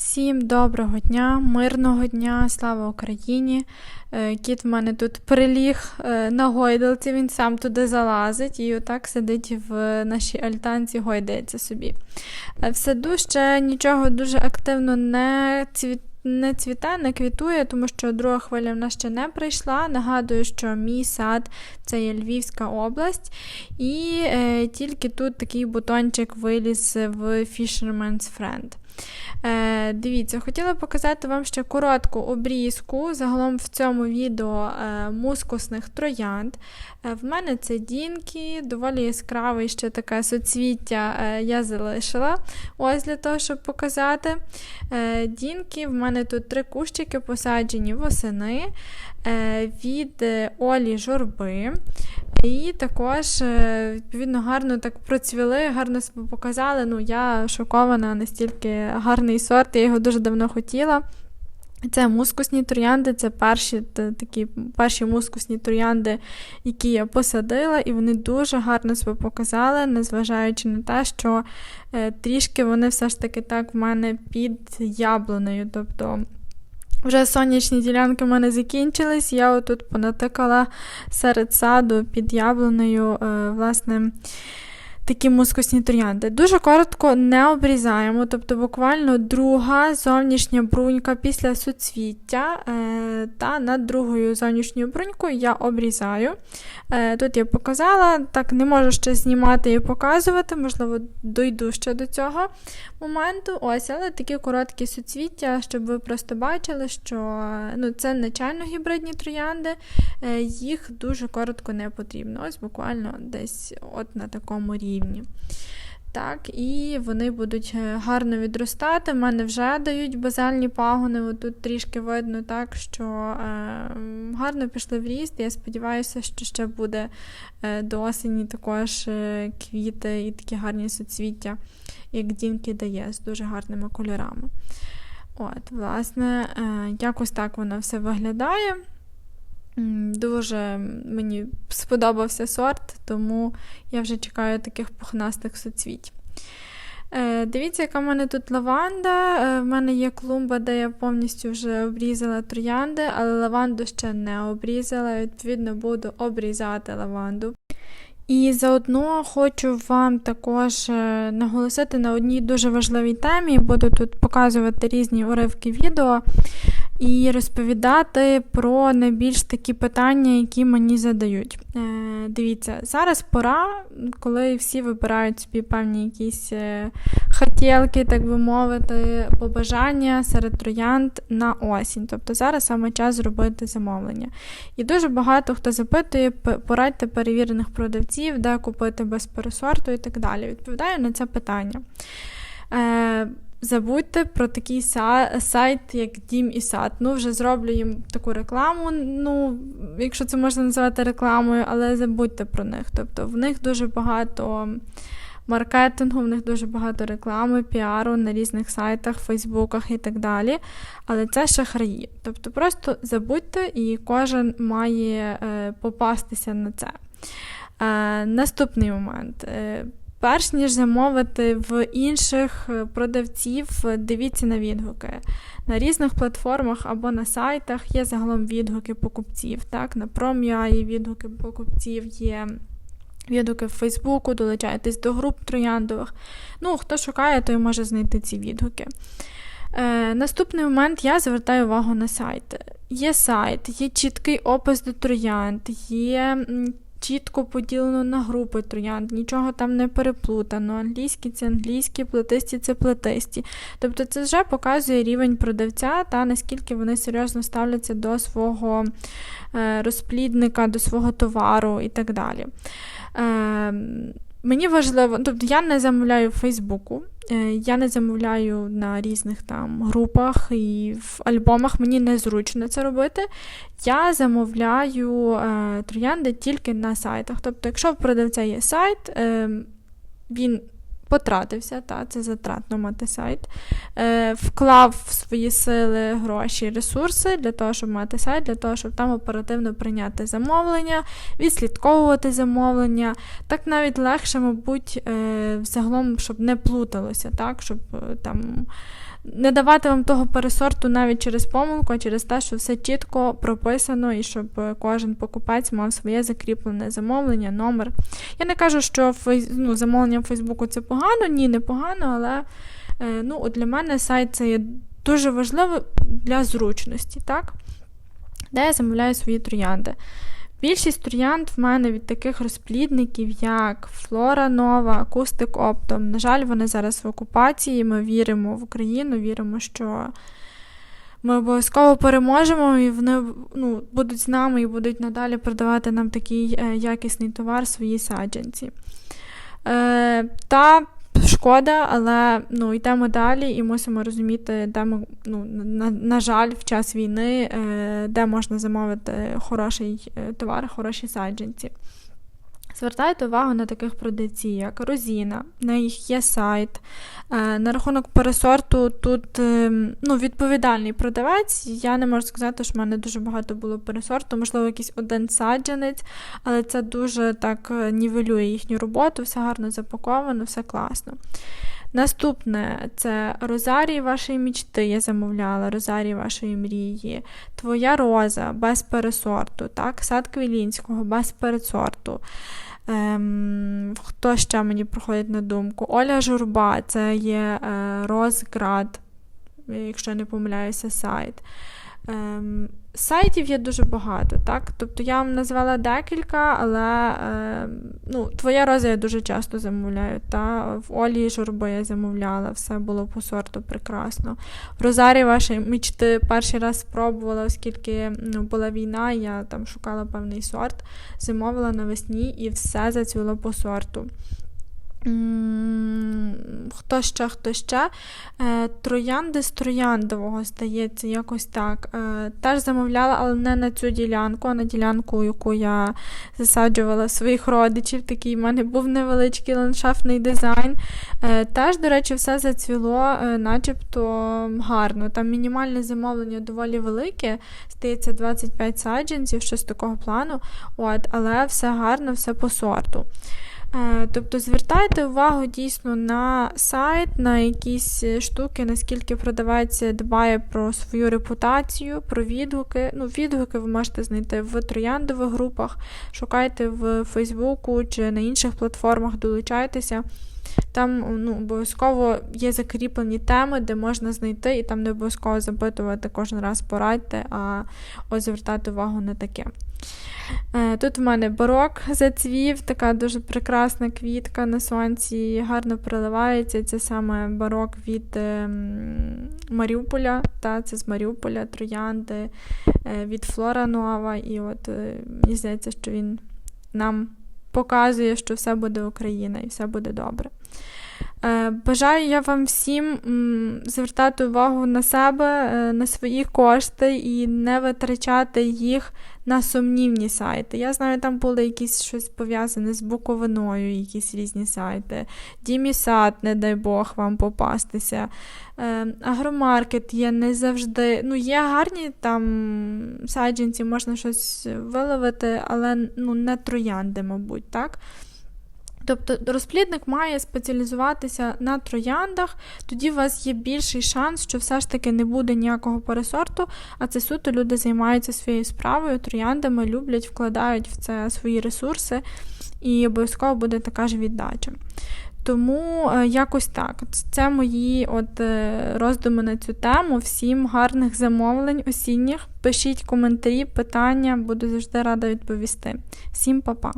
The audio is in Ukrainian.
Всім доброго дня, мирного дня, слава Україні. Е, Кіт в мене тут приліг е, на гойдалці, він сам туди залазить і отак сидить в нашій альтанці, гойдається собі. Е, В саду ще нічого дуже активно не цвіт. Не цвіте, не квітує, тому що друга хвиля в нас ще не прийшла. Нагадую, що мій сад це є Львівська область, і е, тільки тут такий бутончик виліз в Fisherman's Friend. Е, дивіться, хотіла показати вам ще коротку обрізку загалом в цьому відео е, мускусних троянд. Е, в мене це дінки, доволі яскраве ще таке соцвіття е, я залишила ось для того, щоб показати. Е, дінки, в мене тут три кущики посаджені восени е, від е, Олі Журби. І також, е, відповідно, гарно так процвіли, гарно себе показали. Ну, я шокована настільки гарний сорт, я його дуже давно хотіла. Це мускусні троянди, це перші такі перші мускусні троянди, які я посадила, і вони дуже гарно себе показали, незважаючи на те, що е, трішки вони все ж таки так в мене під яблунею. Тобто вже сонячні ділянки в мене закінчились, я отут понатикала серед саду під яблуною, е, власне, такі мускусні троянди. Дуже коротко не обрізаємо, тобто буквально друга зовнішня брунька після суцвіття, е, та над другою зовнішньою брунькою я обрізаю. Е, Тут я показала, так не можу ще знімати і показувати, можливо, дойду ще до цього моменту. Ось, але такі короткі суцвіття, щоб ви просто бачили, що ну, це нечайно гібридні троянди, е, їх дуже коротко не потрібно. Ось буквально десь от на такому рівні. Так, і вони будуть е, гарно відростати. У мене вже дають базальні пагони. Тут трішки видно так, що е, гарно пішли в ріст. Я сподіваюся, що ще буде е, до осені також е, квіти і такі гарні соцвіття, як Дінки дає, з дуже гарними кольорами. От, власне, е, якось так воно все виглядає. Дуже мені сподобався сорт, тому я вже чекаю таких пухнастих соцвіть. Е, Дивіться, яка в мене тут лаванда. Е, В мене є клумба, де я повністю вже обрізала троянди, але лаванду ще не обрізала. Відповідно, буду обрізати лаванду. І заодно хочу вам також е, наголосити на одній дуже важливій темі. Буду тут показувати різні уривки відео і розповідати про найбільш такі питання, які мені задають. Е, дивіться, зараз пора, коли всі вибирають собі певні якісь е, хотілки, так би мовити, побажання серед троянд на осінь. Тобто зараз саме час зробити замовлення. І дуже багато хто запитує, порадьте перевірених продавців, де купити без пересорту і так далі. Відповідаю на це питання. Е, Забудьте про такий са- сайт, як Дім і сад. Ну, вже зроблю їм таку рекламу, ну, якщо це можна називати рекламою, але забудьте про них. Тобто в них дуже багато маркетингу, в них дуже багато реклами, піару на різних сайтах, фейсбуках і так далі. Але це шахраї. Тобто просто забудьте, і кожен має е, попастися на це. Е, наступний момент. Перш ніж замовити в інших е, продавців, е, дивіться на відгуки. На різних платформах або на сайтах є загалом відгуки покупців. Так? На Prom.ua є відгуки покупців, є відгуки в Фейсбуку, долучайтесь до груп трояндових. Ну, хто шукає, той може знайти ці відгуки. Е, наступний момент я звертаю увагу на сайт. Є сайт, є чіткий опис до троянд, є чітко поділено на групи троянд, нічого там не переплутано. Англійські це англійські, плетисті це плетисті. Тобто це вже показує рівень продавця та наскільки вони серйозно ставляться до свого е, розплідника, до свого товару і так далі. Е, Мені важливо, тобто я не замовляю Фейсбуку, я не замовляю на різних там групах і в альбомах. Мені незручно це робити. Я замовляю е, троянди тільки на сайтах. Тобто, якщо в продавця є сайт, е, він потратився, та, це затратно мати сайт, е, вклав в свої сили, гроші, ресурси для того, щоб мати сайт, для того, щоб там оперативно прийняти замовлення, відслідковувати замовлення. Так навіть легше, мабуть, е, взагалом, щоб не плуталося, так, щоб е, там не давати вам того пересорту навіть через помилку, а через те, що все чітко прописано, і щоб кожен покупець мав своє закріплене замовлення, номер. Я не кажу, що ну, замовлення в Фейсбуку це погано, ні, не погано, але е, ну, от для мене сайт це є дуже важливо для зручності, так? де я замовляю свої троянди. Більшість троянд в мене від таких розплідників, як Флора Нова, Акустик Оптом. На жаль, вони зараз в окупації. Ми віримо в Україну, віримо, що ми обов'язково переможемо, і вони ну, будуть з нами і будуть надалі продавати нам такий е, якісний товар свої саджанці. Е, Та шкода, але ну, йдемо далі і мусимо розуміти, де ми, ну, на, на жаль, в час війни, е, де можна замовити хороший е, товар, хороші саджанці. Звертайте увагу на таких продавців, як Розіна, на їх є сайт. Е, на рахунок пересорту тут ем, ну, відповідальний продавець. Я не можу сказати, що в мене дуже багато було пересорту, можливо, якийсь один саджанець, але це дуже так е, нівелює їхню роботу, все гарно запаковано, все класно. Наступне це Розарій вашої мічти. Я замовляла, Розарій вашої мрії, Твоя роза без пересорту, так? сад Квілінського без пересорту. Ем, Хто ще мені проходить на думку? Оля Журба, це є е, Розград, якщо не помиляюся, сайт. Ем, Сайтів є дуже багато, так? Тобто я вам назвала декілька, але е, ну, твоя роза я дуже часто замовляю. Та? В Олі журби я замовляла, все було по сорту прекрасно. В Розарі ваші мечти перший раз спробувала, оскільки ну, була війна, я там шукала певний сорт, замовила навесні і все зацвіло по сорту. Хто ще, хто ще? Е, троянди з трояндового, здається, якось так. Е, теж замовляла, але не на цю ділянку, а на ділянку, яку я засаджувала своїх родичів. Такий в мене був невеличкий ландшафтний дизайн. Е, теж, до речі, все зацвіло, начебто гарно. Там мінімальне замовлення доволі велике, здається, 25 саджанців, щось такого плану. От, Але все гарно, все по сорту. Е, тобто звертайте увагу дійсно на сайт, на якісь штуки, наскільки продавець дбає про свою репутацію, про відгуки. Ну, Відгуки ви можете знайти в трояндових групах, шукайте в Фейсбуку чи на інших платформах, долучайтеся. Там ну, обов'язково є закріплені теми, де можна знайти, і там не обов'язково запитувати кожен раз порадьте, а ось звертати увагу на таке. Е, тут в мене барок зацвів, така дуже прекрасна квітка на сонці, гарно проливається. Це саме барок від ем, Маріуполя. Та, Це з Маріуполя, троянди е, від Флора Нова. І от е, мені здається, що він нам показує, що все буде Україна і все буде добре. Е, бажаю я вам всім звертати увагу на себе, е, на свої кошти і не витрачати їх на сумнівні сайти. Я знаю, там були якісь щось пов'язане з буковиною, якісь різні сайти. Дімісад, не дай Бог вам попастися. Е, агромаркет є не завжди. Ну, є гарні там саджанці, можна щось виловити, але ну, не троянди, мабуть, так? Тобто розплідник має спеціалізуватися на трояндах, тоді у вас є більший шанс, що все ж таки не буде ніякого пересорту, а це суто люди займаються своєю справою, трояндами, люблять, вкладають в це свої ресурси, і обов'язково буде така ж віддача. Тому е, якось так. Це мої от е, роздуми на цю тему. Всім гарних замовлень осінніх. Пишіть коментарі, питання, буду завжди рада відповісти. Всім па-па!